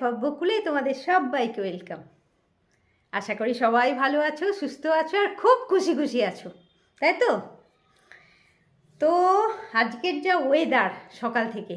Life of তোমাদের সবাইকে welcome আশা করি সবাই ভালো আছো, সুস্থ আছো আর খুব খুশি খুশি আছো, তাই তো? তো আজকের যা ওয়েদার সকাল থেকে,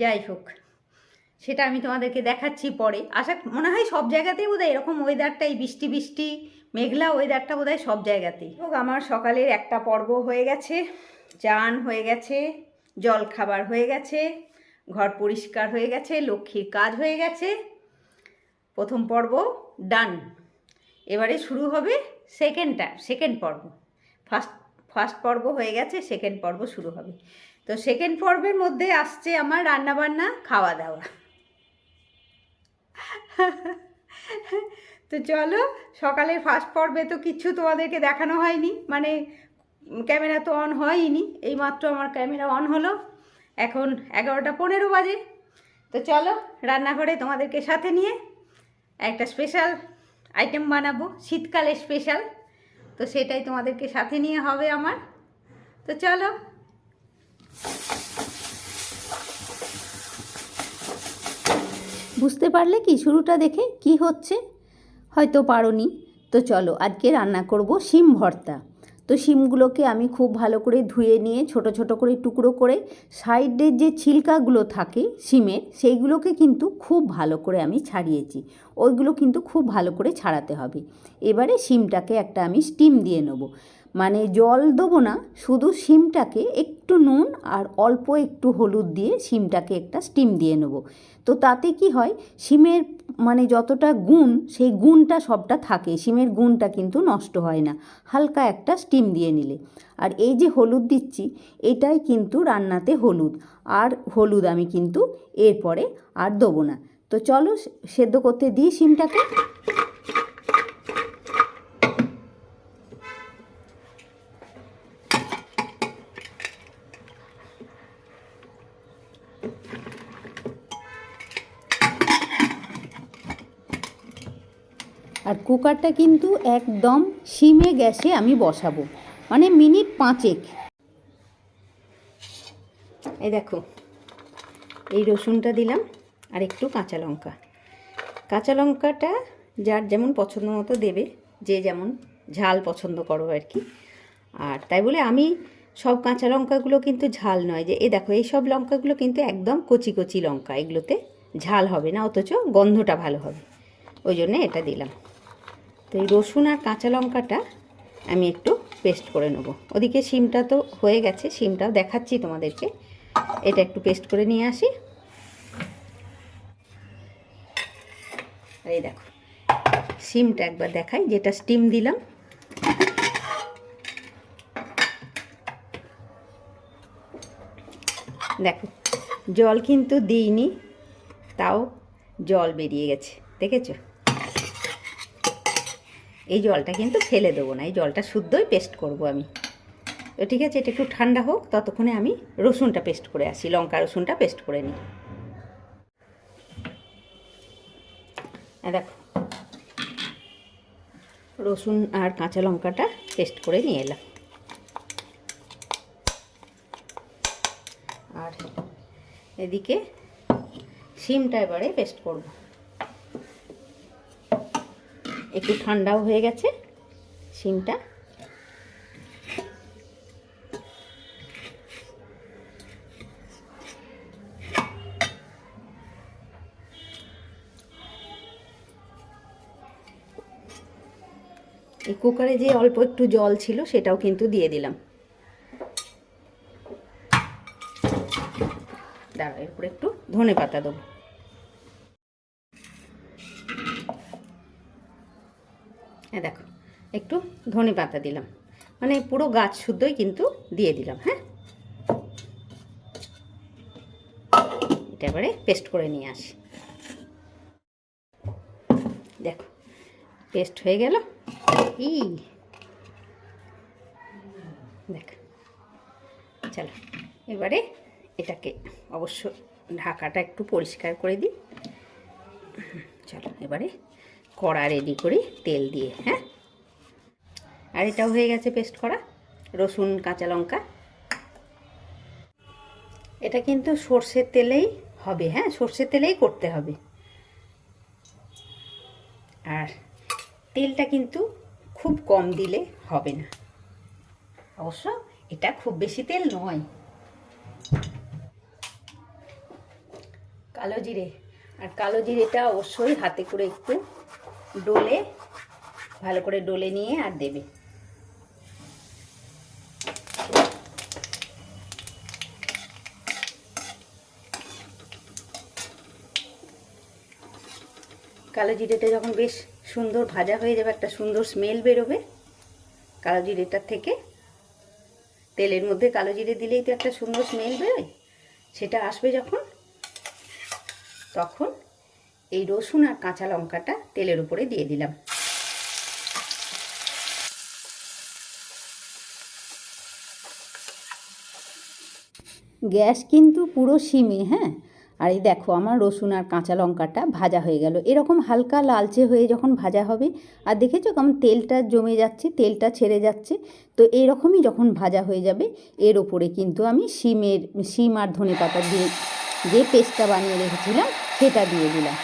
যাই হোক, সেটা আমি তোমাদেরকে দেখাচ্ছি পরে। আশা মনে হয় সব জায়গাতেই বোধহয় এরকম ওয়েদারটাই বৃষ্টি বৃষ্টি, মেঘলা ওয়েদারটা বোধহয় সব জায়গাতেই। হোক, আমার সকালের একটা পর্ব হয়ে গেছে, চান হয়ে গেছে জল খাবার হয়ে গেছে ঘর পরিষ্কার হয়ে গেছে, লক্ষ্মীর কাজ হয়ে গেছে। প্রথম পর্ব ডান এবারে শুরু হবে সেকেন্ডটা সেকেন্ড পর্ব। ফার্স্ট ফার্স্ট পর্ব হয়ে গেছে সেকেন্ড পর্ব শুরু হবে। তো সেকেন্ড পর্বের মধ্যে আসছে আমার রান্নাবান্না খাওয়া দাওয়া তো চলো, সকালের ফার্স্ট পর্বে তো কিছু তোমাদেরকে দেখানো হয়নি মানে ক্যামেরা তো অন হয়নি এই মাত্র আমার ক্যামেরা অন হলো। এখন এগারোটা পনেরো বাজে। তো চলো, রান্নাঘরে তোমাদেরকে সাথে নিয়ে একটা স্পেশাল আইটেম বানাবো, শীতকালে স্পেশাল তো সেটাই তোমাদেরকে সাথে নিয়ে হবে আমার। তো চলো। বুঝতে পারলে কি শুরুটা দেখে কি হচ্ছে? হয়তো পারোনি। তো চলো, আজকে রান্না করব শিম ভর্তা। তো শিমগুলোকে আমি খুব ভালো করে ধুয়ে নিয়ে ছোট ছোট করে টুকরো করে সাইডের যে ছিলকাগুলো থাকে শিমের, সেইগুলোকে কিন্তু খুব ভালো করে আমি ছাড়িয়েছি। ওইগুলো কিন্তু খুব ভালো করে ছাড়াতে হবে। এবারে শিমটাকে একটা আমি স্টিম দিয়ে নেব। মানে জল দেবো না, শুধু শিমটাকে একটু নুন আর অল্প একটু হলুদ দিয়ে শিমটাকে একটা স্টিম দিয়ে নেব। তো তাতে কি হয়, শিমের মানে যতটা গুণ, সেই গুণটা সবটা থাকে, শিমের গুণটা কিন্তু নষ্ট হয় না, হালকা একটা স্টিম দিয়ে নিলে। আর এই যে হলুদ দিচ্ছি, এটাই কিন্তু রান্নাতে হলুদ, আর হলুদ আমি কিন্তু এরপরে আর দেবো না। তো চলো, সেদ্ধ করতে দিই শিমটাকে। কুকারটা কিন্তু একদম সিমে গ্যাসে আমি বসাবো। মানে মিনিট পাঁচেক। এই দেখো, এই রসুনটা দিলাম আর একটু কাঁচা লঙ্কা। কাঁচা লঙ্কাটা যার যেমন পছন্দ মতো দেবে, যে যেমন ঝাল পছন্দ করো আর কি। আর তাই বলে আমি সব কাঁচা লঙ্কাগুলো কিন্তু ঝাল নয়, যে এ দেখো, এই সব লঙ্কাগুলো কিন্তু একদম কচি কচি লঙ্কা, এগুলোতে ঝাল হবে না, অথচ গন্ধটা ভালো হবে। ওই জন্যে এটা দিলাম। তো এই রসুন আর কাঁচা লঙ্কাটা আমি একটু পেস্ট করে নেব। ওদিকে শিমটা তো হয়ে গেছে, শিমটাও দেখাচ্ছি তোমাদেরকে। এটা একটু পেস্ট করে নিয়ে আসি। এই দেখো, শিমটা একবার দেখাই, যেটা স্টিম দিলাম। দেখো, জল কিন্তু দিইনি, তাও জল বেরিয়ে গেছে, দেখেছ? এই জলটা কিন্তু ফেলে দেবো না, এই জলটা শুদ্ধই পেস্ট করব আমি। তো ঠিক আছে, এটা একটু ঠান্ডা হোক, ততক্ষণে আমি রসুনটা পেস্ট করে আসি, লঙ্কা রসুনটা পেস্ট করে নিই। দেখো, রসুন আর কাঁচা লঙ্কাটা পেস্ট করে নিয়ে এলাম। আর এদিকে শিমটা এবারে পেস্ট করব। একটু ঠান্ডাও হয়ে গেছে, শিমটা। এই কুকারে যে অল্প একটু জল ছিল, সেটাও কিন্তু দিয়ে দিলাম। দাঁড়া এরপর একটু ধনে পাতা দেবো। হ্যাঁ দেখো, একটু ধনে পাতা দিলাম। মানে পুরো গাছ শুদ্ধই কিন্তু দিয়ে দিলাম হ্যাঁ? এটা এবারে পেস্ট করে নিয়ে আসি। দেখো পেস্ট হয়ে গেল। ই, দেখ, চলো, এবারে এটাকে অবশ্য ঢাকাটা একটু পরিষ্কার করে দিই। চলো, এবারে কড়া রেডি করি, তেল দিয়ে হ্যাঁ? আর এটাও হয়ে গেছে পেস্ট করা, রসুন, কাঁচা লঙ্কা। এটা কিন্তু সর্ষের তেলেই হবে হ্যাঁ? সর্ষের তেলেই করতে হবে। আর তেলটা কিন্তু খুব কম দিলে হবে না। অবশ্য এটা খুব বেশি তেল নয়। কালো জিরে। আর কালো জিরেটা অবশ্যই হাতে করে একটু ডোলে, ভালো করে ডলে নিয়ে আর দেবে। কালো জিরেটা যখন বেশ সুন্দর ভাজা হয়ে যাবে, একটা সুন্দর স্মেল বেরোবে, কালো জিরেটার থেকে তেলের মধ্যে কালো জিরে দিলেই তো একটা সুন্দর স্মেল বেরোয়। সেটা আসবে যখন তখন এই রসুন আর কাঁচা লঙ্কাটা তেলের উপরে দিয়ে দিলাম। গ্যাস কিন্তু পুরো সিমে হ্যাঁ? আর এই দেখো, আমার রসুন আর কাঁচা লঙ্কাটা ভাজা হয়ে গেল। এরকম হালকা লালচে হয়ে যখন ভাজা হবে, আর দেখেছ কেমন তেলটা জমে যাচ্ছে, তেলটা ছেড়ে যাচ্ছে? তো এইরকমই যখন ভাজা হয়ে যাবে, এর ওপরে কিন্তু আমি শিমের শিম আর ধনে পাতা দিয়ে যে পেস্টটা বানিয়ে রেখেছিলাম সেটা দিয়ে দিলাম।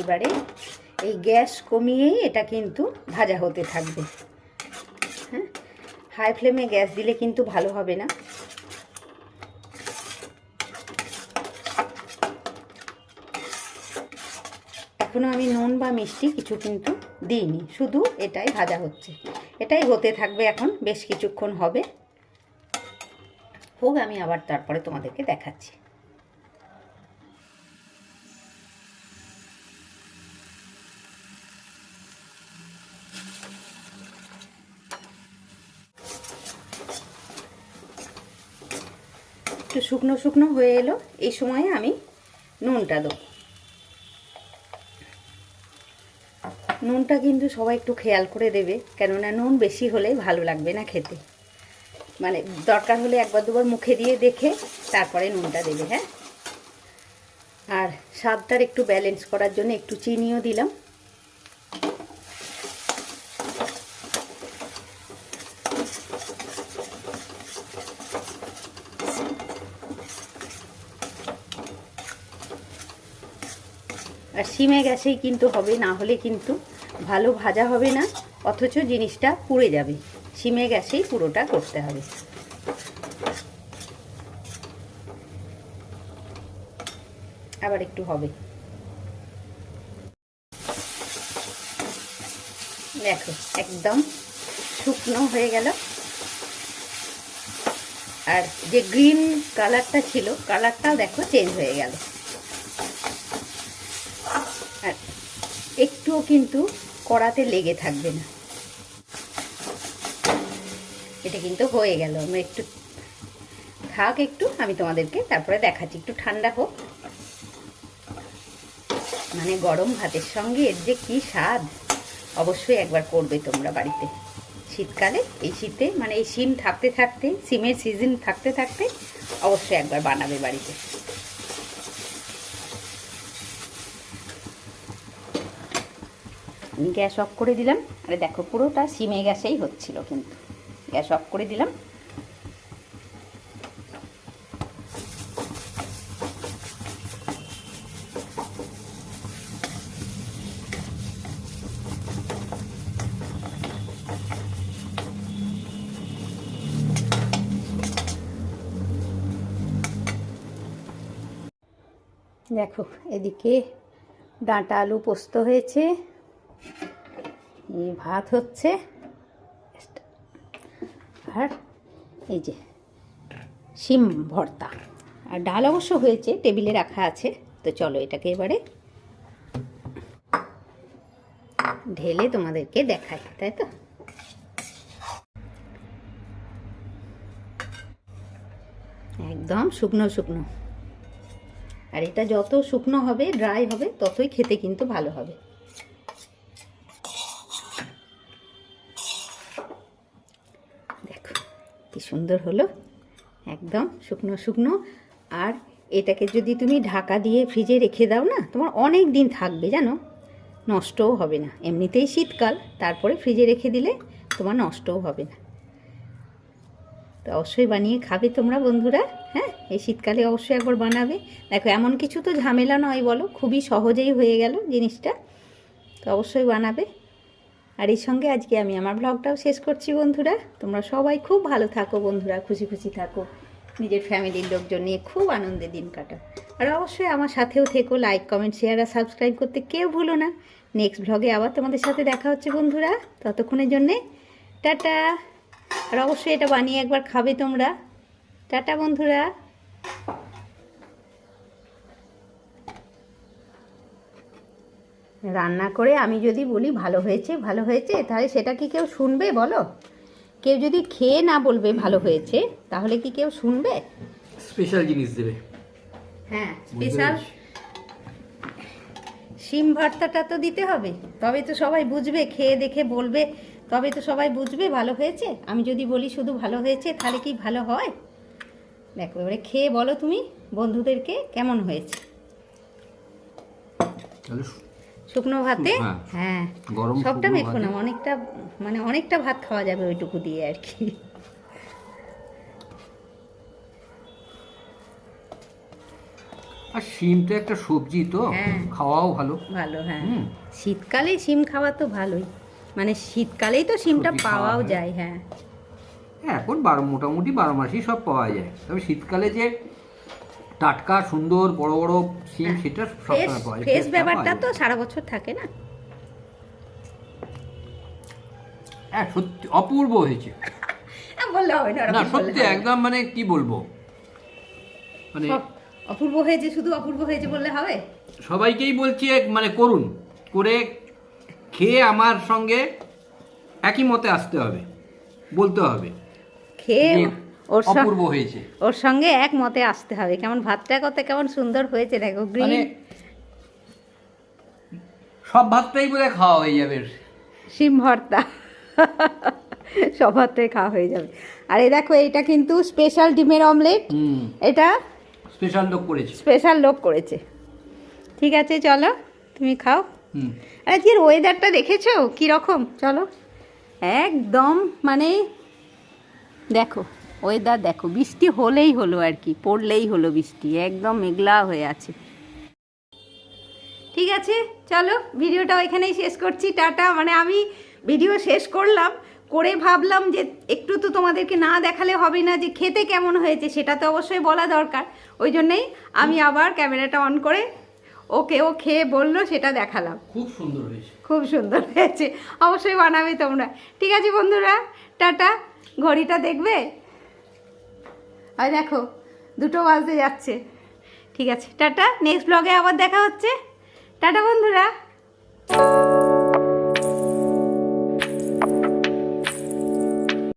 এবারে এই গ্যাস কমিয়েই এটা কিন্তু ভাজা হতে থাকবে। হ্যাঁ? হাই ফ্লেমে গ্যাস দিলে কিন্তু ভালো হবে না। এখনও আমি নুন বা মিষ্টি কিছু কিন্তু দিইনি, শুধু এটাই ভাজা হচ্ছে। এটাই হতে থাকবে এখন, বেশ কিছুক্ষণ হবে। হোক, আমি আবার তারপরে তোমাদেরকে দেখাচ্ছি। একটু শুকনো শুকনো হয়ে এলো, এই সময়ে আমি নুনটা দেবো। নুনটা কিন্তু সবাই একটু খেয়াল করে দেবে, কেননা নুন বেশি হলে ভালো লাগবে না খেতে। মানে দরকার হলে একবার দুবার মুখে দিয়ে দেখে তারপরে নুনটা দেবে হ্যাঁ? আর স্বাদটার একটু ব্যালেন্স করার জন্য একটু চিনিও দিলাম। সিমে গ্যাসেই কিন্তু হবে, না হলে কিন্তু ভালো ভাজা হবে না, অথচ জিনিসটা পুড়ে যাবে। সিমে গ্যাসেই পুরোটা করতে হবে। আবার একটু হবে। দেখো, একদম শুকনো হয়ে গেল। আর যে গ্রিন কালারটা ছিল, কালারটাও দেখো চেঞ্জ হয়ে গেল আর একটুও কিন্তু কড়াতে লেগে থাকবে না। এটা কিন্তু হয়ে গেল। আমি একটু থাক একটু, আমি তোমাদেরকে তারপরে দেখাচ্ছি। একটু ঠান্ডা হোক। মানে গরম ভাতের সঙ্গে এর যে কি স্বাদ, অবশ্যই একবার করবে তোমরা বাড়িতে। শীতকালে এই শীতে মানে এই সিম থাকতে থাকতে সিমের সিজন থাকতে থাকতে, অবশ্যই একবার বানাবে বাড়িতে। গ্যাস অফ করে দিলাম। আরে দেখো, পুরোটা সিমে গ্যাসেই হচ্ছিল কিন্তু। গ্যাস অফ করে দিলাম। দেখো, এদিকে ডাঁটা আলু পোস্ত হয়েছে। এই ভাত হচ্ছে আর এই যে শিম ভর্তা। আর ডাল অবশ্য হয়েছে, টেবিলে রাখা আছে। তো চলো এটাকে এবারে ঢেলে তোমাদেরকে দেখাই, তাই তো? একদম শুকনো শুকনো। আর এটা যত শুকনো হবে ড্রাই হবে, ততই খেতে কিন্তু ভালো হবে। সুন্দর হলো, একদম শুকনো শুকনো। আর এটাকে যদি তুমি ঢাকা দিয়ে ফ্রিজে রেখে দাও না, তোমার অনেক দিন থাকবে জানো, নষ্টও হবে না। এমনিতেই শীতকাল, তারপরে ফ্রিজে রেখে দিলে তোমার নষ্টও হবে না। তো অবশ্যই বানিয়ে খাবে তোমরা বন্ধুরা হ্যাঁ? এই শীতকালে অবশ্যই একবার বানাবে। দেখো, এমন কিছু তো ঝামেলা নয় বলো, খুবই সহজেই হয়ে গেল জিনিসটা। তো অবশ্যই বানাবে। আর এই সঙ্গে আজকে আমি আমার ব্লগটাও শেষ করছি বন্ধুরা। তোমরা সবাই খুব ভালো থাকো বন্ধুরা, খুশি খুশি থাকো। নিজের ফ্যামিলির লোকজন নিয়ে খুব আনন্দে দিন কাটাও আর অবশ্যই আমার সাথেও থেকো লাইক কমেন্ট শেয়ার আর সাবস্ক্রাইব করতে কেউ ভুলো না। নেক্সট ব্লগে আবার তোমাদের সাথে দেখা হচ্ছে বন্ধুরা। ততক্ষণের জন্যে টাটা। আর অবশ্যই এটা বানিয়ে একবার খাবে তোমরা। টাটা বন্ধুরা। রান্না করে আমি যদি বলি ভালো হয়েছে ভালো হয়েছে তাহলে সেটা কি কেউ শুনবে বলো? কেউ যদি খেয়ে না বলবে ভালো হয়েছে তাহলে কি কেউ শুনবে? স্পেশাল জিনিস দেবে। হ্যাঁ স্পেশাল। শিম ভর্তাটা তো দিতে হবে। তবে তো সবাই বুঝবে খেয়ে দেখে বলবে। তবে তো সবাই বুঝবে ভালো হয়েছে? আমি যদি বলি শুধু ভালো হয়েছে তাহলে কি ভালো হয়? দেখো এবারে খেয়ে বলো তুমি বন্ধুদেরকে কেমন হয়েছে? শুকনো ভাতে? হ্যাঁ। হ্যাঁ। গরম সবটা মেখো না অনেকটা মানে অনেকটা ভাত খাওয়া যাবে ওইটুকু দিয়ে আর কি। আর শিম তো একটা সবজি তো হ্যাঁ। খাওয়াও ভালো। ভালো হ্যাঁ। শীতকালে শিম খাওয়া তো ভালোই। মানে শীতকালেই তো শিমটা পাওয়াও যায় হ্যাঁ। হ্যাঁ এখন বারো মোটামুটি বারো মাসই সব পাওয়া যায়। তবে শীতকালে যে টাটকা সুন্দর বড় বড় শিম সেটা ফ্রেশ সবসময় পাওয়া যায়। ফ্রেশ ব্যাপারটা তো সারা বছর থাকে না? হ্যাঁ সত্যি অপূর্ব হয়েছে। বললে হবে না না সত্যি একদম মানে কি বলব? মানে অপূর্ব হয়েছে শুধু অপূর্ব হয়েছে বললে হবে? সবাইকেই বলছি মানে করুন। করে খেয়ে আমার সঙ্গে একই মতে আসতে হবে। বলতে হবে। খেয়ে ওর অপূর্ব হয়েছে। ওর সঙ্গে এক মতে আসতে হবে। কেমন ভাতটা কত কেমন সুন্দর হয়েছে দেখো মানে গ্রিন সব ভাতটাই বোধ খাওয়া হয়ে যাবে। শিম ভর্তা। সব ভাতটাই খাওয়া হয়ে যাবে। আর এই দেখো এইটা কিন্তু স্পেশাল ডিমের অমলেট এটা স্পেশাল লোক করেছে। স্পেশাল লোক করেছে। ঠিক আছে চলো তুমি খাও। আজকের ওয়েদারটা দেখেছ? কীরকম চলো। একদম মানে দেখো। ওয়েদার দেখো বৃষ্টি হলেই হলো আর কি পড়লেই হলো বৃষ্টি একদম মেঘলা হয়ে আছে। ঠিক আছে চলো ভিডিওটা এখানেই শেষ করছি টাটা। মানে আমি ভিডিও শেষ করলাম করে ভাবলাম যে একটু তো তোমাদেরকে না দেখালে হবে না যে খেতে কেমন হয়েছে সেটা তো অবশ্যই বলা দরকার। ওই জন্যেই আমি আবার ক্যামেরাটা অন করে ওকে ও খেয়ে বলল সেটা দেখালাম। খুব সুন্দর হয়েছে। খুব সুন্দর হয়েছে অবশ্যই বানাবে তোমরা। ঠিক আছে বন্ধুরা টাটা। ঘড়িটা দেখবে? আর দেখো, দুটো বাজতে যাচ্ছে। ঠিক আছে, টাটা নেক্সট ব্লগে আবার দেখা হচ্ছে। টাটা বন্ধুরা।